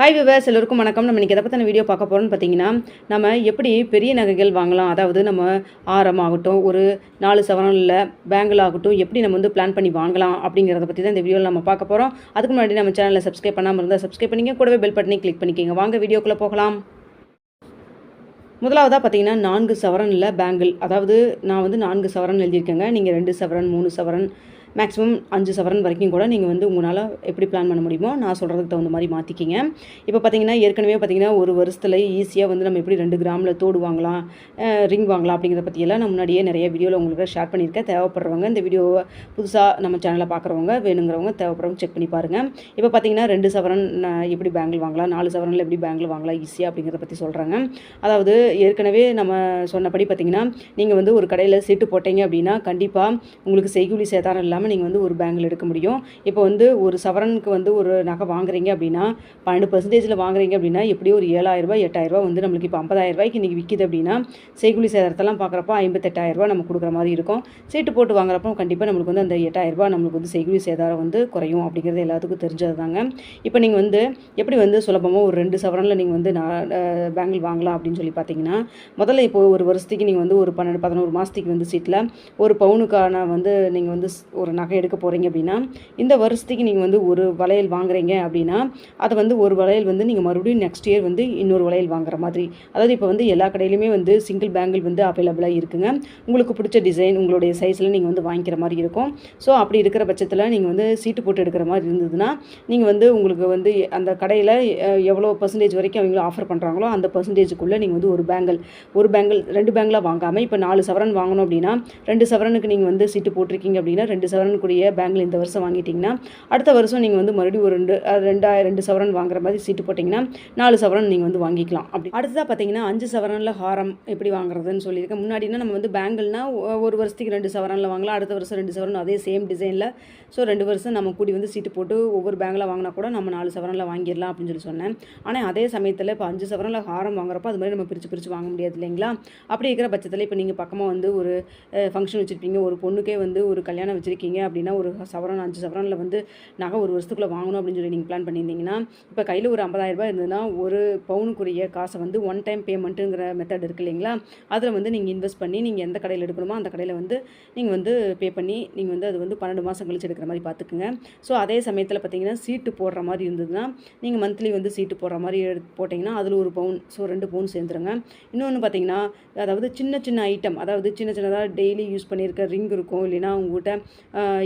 Hi viewers எல்லோருக்கும் வணக்கம். நம்ம இன்றைக்கி எதை பற்றின வீடியோ பார்க்க போகிறோம்னு பார்த்தீங்கன்னா நம்ம எப்படி பெரிய நகைகள் வாங்கலாம்? அதாவது நம்ம ஆரம் ஆகட்டும் ஒரு நாலு சவரனில் பேங்கிள் ஆகட்டும் எப்படி நம்ம வந்து பிளான் பண்ணி வாங்கலாம் அப்படிங்கிறத பற்றி தான் இந்த வீடியோவில் நம்ம பார்க்க போகிறோம் அதுக்கு முன்னாடி நம்ம சேனலில் சப்ஸ்கிரைப் பண்ணாமல் இருந்தால் சப்ஸ்கிரைப் பண்ணிங்க கூடவே பெல் பட்டனை கிளிக் பண்ணிக்கோங்க. வாங்க வீடியோக்குள்ளே போகலாம். முதலாவதாக பார்த்தீங்கன்னா நான்கு சவரனில் பேங்கிள் அதாவது நான் வந்து நான்கு சவரன் எழுதியிருக்கேங்க. நீங்கள் ரெண்டு சவரன் மூணு சவரன் மேக்ஸிமம் அஞ்சு சவரன் வரைக்கும் கூட நீங்கள் வந்து உங்களால் எப்படி பிளான் பண்ண முடியுமோ நான் சொல்கிறதுக்கு தகுந்த மாதிரி மாற்றிக்கிங்க இப்போ பார்த்தீங்கன்னா ஏற்கனவே பார்த்தீங்கன்னா ஒரு வருஷத்தில் ஈஸியாக வந்து நம்ம எப்படி ரெண்டு கிராமில் தோடு வாங்கலாம் ரிங் வாங்கலாம் அப்படிங்கிறத பற்றியெல்லாம் நான் முன்னாடியே நிறைய வீடியோவில் உங்களுக்கு ஷேர் பண்ணியிருக்கேன். தேவைப்படுறவங்க இந்த வீடியோவை புதுசாக நம்ம சேனலை பார்க்குறவங்க வேணுங்கிறவங்க தேவைப்படுறவங்க செக் பண்ணி பாருங்கள் இப்போ பார்த்தீங்கன்னா ரெண்டு சவரன் எப்படி பேங்கிள் வாங்கலாம் நாலு சவரனில் எப்படி பேங்கிள் வாங்கலாம் ஈஸியாக அப்படிங்கிறத பற்றி சொல்கிறாங்க அதாவது ஏற்கனவே நம்ம சொன்னபடி பார்த்தீங்கன்னா நீங்கள் வந்து ஒரு கடையில் சீட்டு போட்டீங்க அப்படின்னா கண்டிப்பாக உங்களுக்கு செய்கூலி சேதாரம் இல்லாமல் நீங்கள் வந்து ஒரு பேங்கிள் எடுக்க முடியும். இப்போ வந்து ஒரு சவரனுக்கு வந்து ஒரு நகை வாங்குறீங்க அப்படின்னா பன்னெண்டு பர்சன்டேஜில் வாங்குறீங்க அப்படின்னா எப்படியும் ஒரு ஏழாயிரரூபா எட்டாயிரரூபா வந்து நம்மளுக்கு இப்போ ஐம்பதாயிரம் ரூபாய்க்கு இன்றைக்கி விற்கிது அப்படின்னா செய்குலி சேதாரத்தெல்லாம் பார்க்குறப்ப ஐம்பத்தெட்டாயிரரூபா நம்ம கொடுக்குற மாதிரி இருக்கும். சீட்டு போட்டு வாங்குறப்போ கண்டிப்பாக நம்மளுக்கு வந்து அந்த எட்டாயிரரூபா நம்மளுக்கு வந்து செய்குலி சேதாரம் வந்து குறையும் அப்படிங்கிறது எல்லாத்துக்கும் தெரிஞ்சது தாங்க இப்போ நீங்கள் வந்து எப்படி வந்து சுலபமாக ஒரு ரெண்டு சவரனில் நீங்கள் வந்து நான் பேங்கிள் வாங்கலாம் அப்படின்னு சொல்லி பார்த்தீங்கன்னா முதல்ல இப்போ ஒரு வருஷத்துக்கு நீங்கள் வந்து ஒரு பன்னெண்டு பதினோரு மாதத்துக்கு வந்து சீட்டில் ஒரு பவுனுக்கான வந்து நீங்கள் வந்து ஒரு ஒரு நகை எடுக்க போகிறீங்க அப்படின்னா இந்த வருஷத்துக்கு நீங்கள் வந்து ஒரு வளையல் வாங்குறீங்க அப்படின்னா அதை வந்து ஒரு வளையல் வந்து நீங்கள் மறுபடியும் நெக்ஸ்ட் இயர் வந்து இன்னொரு வளையல் வாங்குற மாதிரி. அதாவது இப்போ வந்து எல்லா கடையிலுமே வந்து சிங்கிள் பேங்கிள் வந்து அவைலபிளாக இருக்குங்க. உங்களுக்கு பிடிச்ச டிசைன் உங்களுடைய சைஸில் நீங்கள் வந்து வாங்கிக்கிற மாதிரி இருக்கும். ஸோ அப்படி இருக்கிற பட்சத்தில் நீங்கள் வந்து சீட்டு போட்டு எடுக்கிற மாதிரி இருந்ததுன்னா நீங்கள் வந்து உங்களுக்கு வந்து அந்த கடையில் எவ்வளோ பர்சன்டேஜ் வரைக்கும் அவங்களும் ஆஃபர் பண்ணுறாங்களோ அந்த பர்சன்டேஜுக்குள்ளே நீங்கள் வந்து ஒரு பேங்கிள் ஒரு பேங்கிள் ரெண்டு பேங்கிளாக வாங்காமல் இப்போ நாலு சவரன் வாங்கணும் அப்படின்னா ரெண்டு சவரனுக்கு நீங்கள் வந்து சீட்டு போட்டிருக்கீங்க அப்படின்னா ரெண்டு சவரன் கூடிய பேங்கில் இந்த வருஷம் வாங்கிட்டீங்கன்னா அடுத்த வருஷம் நீங்கள் வந்து மறுபடியும் ஒரு ரெண்டு ரெண்டாயிரம் ரெண்டு சவரன் வாங்குற மாதிரி சீட்டு போட்டிங்கன்னா நாலு சவரன் நீங்கள் வந்து வாங்கிக்கலாம். அப்படி. அடுத்ததாக பார்த்தீங்கன்னா அஞ்சு சவரனில் ஹாரம் எப்படி வாங்குறதுன்னு சொல்லியிருக்கேன். முன்னாடினா நம்ம வந்து பேங்கிள்னா ஒரு வருஷத்துக்கு ரெண்டு சவரனில் வாங்கலாம். அடுத்த வருஷம் ரெண்டு சவரன் அதே சேம் டிசைனில். ஸோ ரெண்டு வருஷம் நம்ம கூடி வந்து சீட்டு போட்டு ஒவ்வொரு பேங்கில் வாங்கினா கூட நம்ம நாலு சவரனில் வாங்கிடலாம் அப்படின்னு சொல்லி சொன்னேன். ஆனால் அதே சமயத்தில் இப்போ அஞ்சு சவரனில் ஹாரம் வாங்குறப்போ அது மாதிரி நம்ம பிரித்து பிரித்து வாங்க முடியாது இல்லைங்களா? அப்படி இருக்கிற பட்சத்தில் இப்போ நீங்கள் பக்கமாக வந்து ஒரு ஃபங்க்ஷன் வச்சுருப்பீங்க. ஒரு பொண்ணுக்கே வந்து ஒரு கல்யாணம் வச்சுருக்கீங்க. அப்படின்னா ஒரு சவரன் அஞ்சு சவரனில் வந்து நகை ஒரு வருஷத்துக்குள்ளே வாங்கணும் அப்படின்னு சொல்லி நீங்கள் பிளான் பண்ணியிருந்தீங்கன்னா இப்போ கையில் ஒரு ஐம்பதாயிரரூபா இருந்ததுன்னா ஒரு பவுனுக்குரிய காசை வந்து ஒன் டைம் பேமெண்ட்டுங்கிற மெத்தட் இருக்கு இல்லைங்களா? அதில் வந்து நீங்கள் இன்வெஸ்ட் பண்ணி நீங்கள் எந்த கடையில் எடுக்கணுமோ அந்த கடையில் வந்து நீங்கள் வந்து பே பண்ணி நீங்கள் வந்து அது வந்து பன்னெண்டு மாதம் கழிச்சு எடுக்கிற மாதிரி பார்த்துக்குங்க. ஸோ அதே சமயத்தில் பார்த்தீங்கன்னா சீட்டு போடுற மாதிரி இருந்ததுன்னா நீங்கள் மந்த்லி வந்து சீட்டு போடுற மாதிரி போட்டிங்கன்னா அதில் ஒரு பவுன் ஸோ ரெண்டு பவுன் சேர்ந்துருங்க. இன்னொன்று பார்த்தீங்கன்னா அதாவது சின்ன சின்ன ஐட்டம் அதாவது சின்ன சின்னதாக டெய்லி யூஸ் பண்ணியிருக்க ரிங் இருக்கும் இல்லைன்னா உங்கள்கிட்ட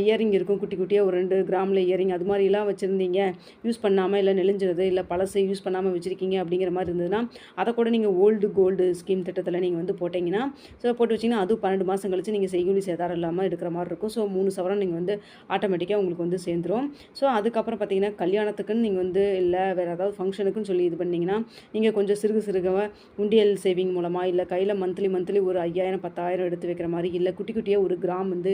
இயரிங் இருக்கும் குட்டி குட்டியாக ஒரு ரெண்டு கிராமில் இயரிங் அது மாதிரிலாம் வச்சுருந்தீங்க. யூஸ் பண்ணாமல் இல்லை நெளிஞ்சிருது இல்லை பழசை யூஸ் பண்ணாமல் வச்சுருக்கீங்க அப்படிங்கிற மாதிரி இருந்ததுன்னா அதை கூட நீங்கள் ஓல்டு கோல்டு ஸ்கீம் திட்டத்தில் நீங்கள் வந்து போட்டிங்கன்னா ஸோ போட்டு வச்சிங்கன்னா அதுவும் பன்னெண்டு மாதம் கழிச்சு நீங்கள் செய்கூலி சேதாரம் இல்லாமல் எடுக்கிற மாதிரி இருக்கும். ஸோ மூணு சவரம் நீங்கள் வந்து ஆட்டோமேட்டிக்காக உங்களுக்கு வந்து சேர்ந்துரும். ஸோ அதுக்கப்புறம் பார்த்தீங்கன்னா கல்யாணத்துக்குன்னு நீங்கள் வந்து இல்லை வேறு ஏதாவது ஃபங்க்ஷனுக்குன்னு சொல்லி இது பண்ணிங்கன்னா நீங்கள் கொஞ்சம் சிறுக சிறுக உண்டியல் சேவிங் மூலமாக இல்லை கையில் மந்த்லி மந்த்லி ஒரு ஐயாயிரம் பத்தாயிரம் எடுத்து வைக்கிற மாதிரி இல்லை குட்டி குட்டியாக ஒரு கிராம் வந்து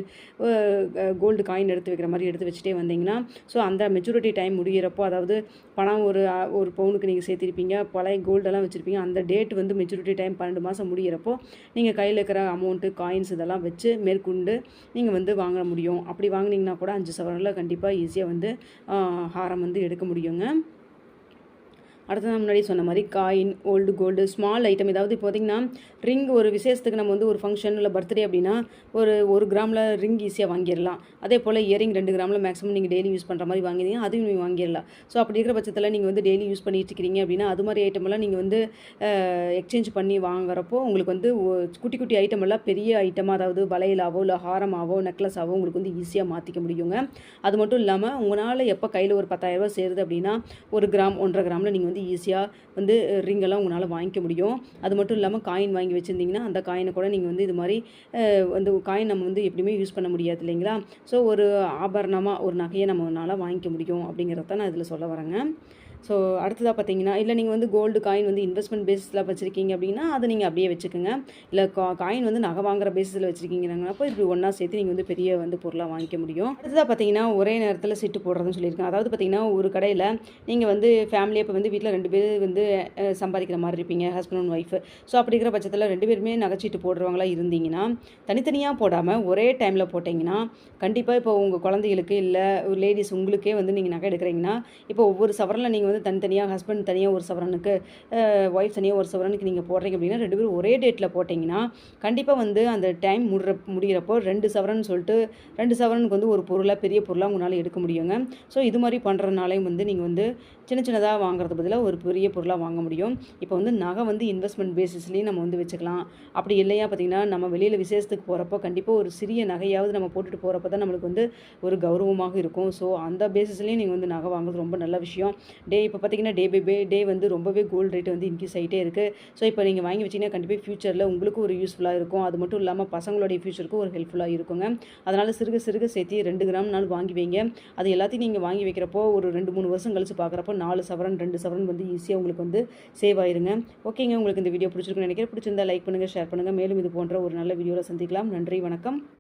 கோல்டு காயின் எடுத்து வைக்கிற மாதிரி எடுத்து வச்சுட்டே வந்தீங்கன்னா ஸோ அந்த மெச்சூரிட்டி டைம் முடியிறப்போ அதாவது பணம் ஒரு ஒரு பவுனுக்கு நீங்கள் சேர்த்திருப்பீங்க பழைய கோல்டெல்லாம் வச்சுருப்பீங்க அந்த டேட் வந்து மெச்சூரிட்டி டைம் பன்னெண்டு மாதம் முடியிறப்போ நீங்கள் கையில் இருக்கிற அமௌண்ட்டு காயின்ஸ் இதெல்லாம் வச்சு மேற்கொண்டு நீங்கள் வந்து வாங்க முடியும். அப்படி வாங்குனீங்கன்னா கூட அஞ்சு சவரனில் கண்டிப்பாக ஈஸியாக வந்து ஹாரம் வந்து எடுக்க முடியுங்க. அடுத்தது முன்னாடி சொன்ன மாதிரி coin old gold small item ஏதாவது இப்போ பார்த்தீங்கன்னா ரிங் ஒரு விசேஷத்துக்கு நம்ம வந்து ஒரு ஃபங்க்ஷன் இல்லை பர்த்டே அப்படின்னா ஒரு ஒரு கிராமில் ரிங் ஈஸியாக வாங்கிடலாம். அதே போல் இயரிங் ரெண்டு கிராமில் மேக்ஸிமம் நீங்கள் டெய்லி யூஸ் பண்ணுற மாதிரி வாங்கினீங்க அதையும் நீங்கள் வாங்கிடலாம். ஸோ அப்படி இருக்கிற பட்சத்தில் நீங்கள் வந்து டெய்லி யூஸ் பண்ணிட்டு இருக்கிறீங்க அப்படின்னா அது மாதிரி ஐட்டமெல்லாம் நீங்கள் வந்து எக்ஸ்சேஞ்ச் பண்ணி வாங்குறப்போ உங்களுக்கு வந்து குட்டி குட்டி ஐட்டம் எல்லாம் பெரிய ஐட்டமாக அதாவது வளையலாவோ இல்லை ஹாரமாவோ நெக்லஸாவோ உங்களுக்கு வந்து ஈஸியாக மாற்றிக்க முடியுங்க. அது மட்டும் இல்லாமல் உங்களால் எப்போ கையில் ஒரு 10000 ரூபாய் சேருது அப்படின்னா ஒரு கிராம் ஒன்றரை கிராமில் நீங்கள் வந்து ஈஸியாக வந்து ரிங்கெல்லாம் உங்களால் வாங்கிக்க முடியும். அது மட்டும் இல்லாமல் காயின் வாங்கி வச்சுருந்தீங்கன்னா அந்த காயினை கூட நீங்கள் வந்து இது மாதிரி வந்து காயின் நம்ம வந்து எப்படியுமே யூஸ் பண்ண முடியாது இல்லைங்களா? ஸோ ஒரு ஆபரணமாக ஒரு நகையை நம்மளால் வாங்கிக்க முடியும் அப்படிங்கிறத நான் இதில் சொல்ல வரேங்க. ஸோ அடுத்ததாக பார்த்தீங்கன்னா இல்லை நீங்கள் வந்து கோல்டு காயின் வந்து இன்வெஸ்ட்மெண்ட் பேஸில் வச்சுருக்கீங்க அப்படின்னா அதை நீங்கள் அப்படியே வச்சுக்கோங்க. இல்லை கா காயின் வந்து நகை வாங்குற பேஸில் வச்சுருக்கீங்கிறப்போ இப்படி ஒன்றா சேர்த்து நீங்கள் வந்து பெரிய வந்து பொருளாக வாங்கிக்க முடியும். அடுத்ததாக பார்த்தீங்கன்னா ஒரே நேரத்தில் சீட்டு போடுறதுன்னு சொல்லியிருக்கேன் அதாவது பார்த்தீங்கன்னா ஒரு கடையில் நீங்கள் வந்து ஃபேமிலியை இப்போ வந்து வீட்டில் ரெண்டு பேர் வந்து சம்பாதிக்கிற மாதிரி இருப்பீங்க ஹஸ்பண்ட் அண்ட் ஒய்ஃபு ஸோ அப்படி இருக்கிற பட்சத்தில் ரெண்டு பேருமே நகைச்சீட்டு போடுறவங்களா இருந்தீங்கன்னா தனித்தனியாக போடாமல் ஒரே டைமில் போட்டிங்கன்னா கண்டிப்பாக இப்போ உங்கள் குழந்தைகளுக்கு இல்லை லேடிஸ் உங்களுக்கே வந்து நீங்கள் நகை எடுக்கிறீங்கன்னா இப்போ ஒவ்வொரு சவரில் நீங்கள் நீங்கள் வந்து தனித்தனியாக ஹஸ்பண்ட் தனியாக ஒரு சவரனுக்கு ஒய்ஃப் தனியாக ஒரு சவரனுக்கு நீங்கள் போடுறீங்க அப்படின்னா ரெண்டு பேரும் ஒரே டேட்டில் போட்டிங்கன்னா கண்டிப்பாக வந்து அந்த டைம் முடுற முடிகிறப்போ ரெண்டு சவரன் சொல்லிட்டு ரெண்டு சவரனுக்கு வந்து ஒரு பொருளாக பெரிய பொருளாக உங்களால் எடுக்க முடியுங்க. ஸோ இது மாதிரி பண்ணுறதுனாலையும் வந்து நீங்கள் வந்து சின்ன சின்னதாக வாங்குறது பதிலாக ஒரு பெரிய பொருளாக வாங்க முடியும். இப்போ வந்து நகை வந்து இன்வெஸ்ட்மெண்ட் பேசிஸ்லேயும் நம்ம வந்து வச்சுக்கலாம். அப்படி இல்லையா பார்த்தீங்கன்னா நம்ம வெளியில் விசேஷத்துக்கு போகிறப்போ கண்டிப்பாக ஒரு சிறிய நகையாவது நம்ம போட்டுட்டு போகிறப்ப தான் நம்மளுக்கு வந்து ஒரு கௌரவமாக இருக்கும். ஸோ அந்த பேசிஸ்லேயும் நீங்கள் வந்து நகை வாங்குறது ரொம்ப நல்ல விஷயம். டே இப்போ பார்த்தீங்கன்னா டே பை பே டே வந்து ரொம்பவே கோல்டு ரேட் வந்து இன்க்ரீஸ் ஆகிட்டே இருக்குது ஸோ இப்போ நீங்கள் வாங்கி வச்சிங்கன்னா கண்டிப்பாக ஃப்யூச்சரில் உங்களுக்கும் ஒரு யூஸ்ஃபுல்லாக இருக்கும். அது மட்டும் இல்லாமல் பசங்களுடைய ஃப்யூச்சருக்கும் ஒரு ஹெல்ப்ஃபுல்லாக இருக்குங்க. அதனால் சிறுக சிறுக சேர்த்து ரெண்டு கிராம் நாள் வாங்கி வைங்க. அது எல்லாத்தையும் நீங்கள் வாங்கி வைக்கிறப்போ ஒரு ரெண்டு மூணு வருஷம் கழிச்சு பார்க்குறப்போ நாலு சவரன் ரெண்டு சவரன் வந்து ஈஸியாக உங்களுக்கு வந்து சேவ் ஆயிருங்க. ஓகேங்க உங்களுக்கு இந்த வீடியோ பிடிச்சிருக்குன்னு நினைக்கிறேன். பிடிச்சிருந்தா லைக் பண்ணுங்கள் ஷேர் பண்ணுங்கள் மேலும் இது போன்ற ஒரு நல்ல வீடியோவில் சந்திக்கலாம். நன்றி வணக்கம்.